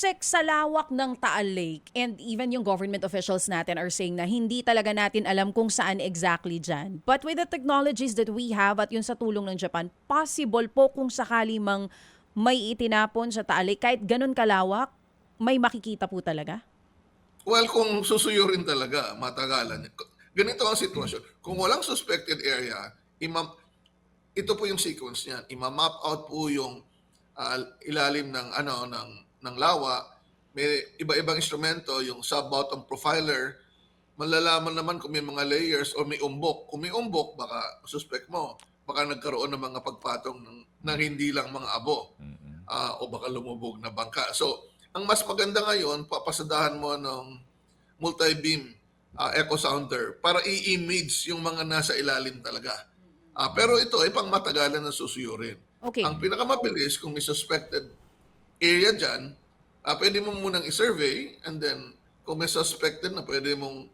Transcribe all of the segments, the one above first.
Sek, sa lawak ng Taal Lake and even yung government officials natin are saying na hindi talaga natin alam kung saan exactly dyan. But with the technologies that we have at yun sa tulong ng Japan, possible po kung sakali mang may itinapon sa Taal Lake, kahit ganun kalawak, may makikita po talaga? Well, kung susuyurin talaga, matagalan. Ganito ang sitwasyon. Kung walang suspected area, imam, ito po yung sequence niyan. Ima-map out po yung ah, ilalim ng ano ng ng lawa. May iba-ibang instrumento, yung sub-bottom profiler. Malalaman naman kung may mga layers or may umbok. Kung may umbok, baka suspect mo. Baka nagkaroon ng mga pagpatong ng, ng hindi lang mga abo. Ah, o baka lumubog na bangka. So, ang mas maganda ngayon, papasadahan mo ng multi-beam ah, echo sounder para i-image yung mga nasa ilalim talaga. Ah, pero ito ay pang matagalan na susuyurin. Okay. Ang pinakamabilis kung may suspected area dyan, ah, pwede mo munang i-survey and then kung may suspected na pwede mong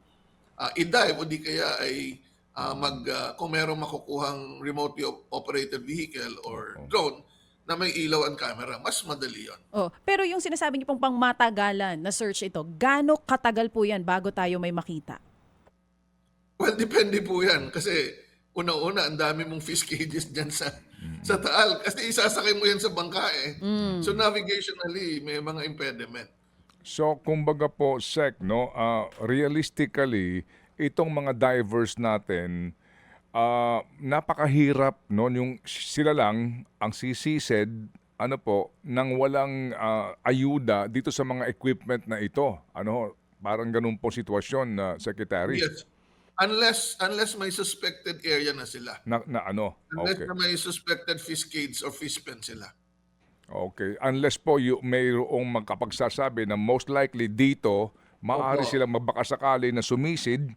ah, i-dive o di kaya ay ah, mag, ah, kung merong makukuhang remotely op- operated vehicle or drone na may ilaw and camera, mas madali yon. Oh, pero yung sinasabi niyo pong pang matagalan na search ito, gaano katagal po yan bago tayo may makita? Well, depende po yan. Kasi una-una, ang dami mong fish cages dyan sa, sa Taal. Kasi isasakay mo yan sa bangka eh. So navigationally, may mga impediment. So, kumbaga po, Sec, no, ah, realistically, itong mga divers natin, ah, napakahirap, no, yung sila lang ang sisisid, ano po, nang walang ah, ayuda dito sa mga equipment na ito. Ano, parang ganun po sitwasyon na Secretary. Yes. Unless unless may suspected area na sila. Na, na ano, Unless okay. na may suspected fish cage or fish pen sila. Okay. Unless po yung mayroong magkapagsasabi na most likely dito, maaari Opo. silang mabakasakali na sumisid.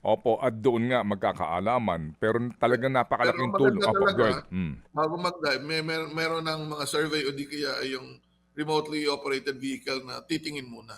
Opo, at doon nga magkakaalaman. Pero talagang napakalaking Pero tulong. Opo, talaga. Mm. Bago mag-dive, may, mer- meron ng mga survey o di kaya ay yung remotely operated vehicle na titingin muna.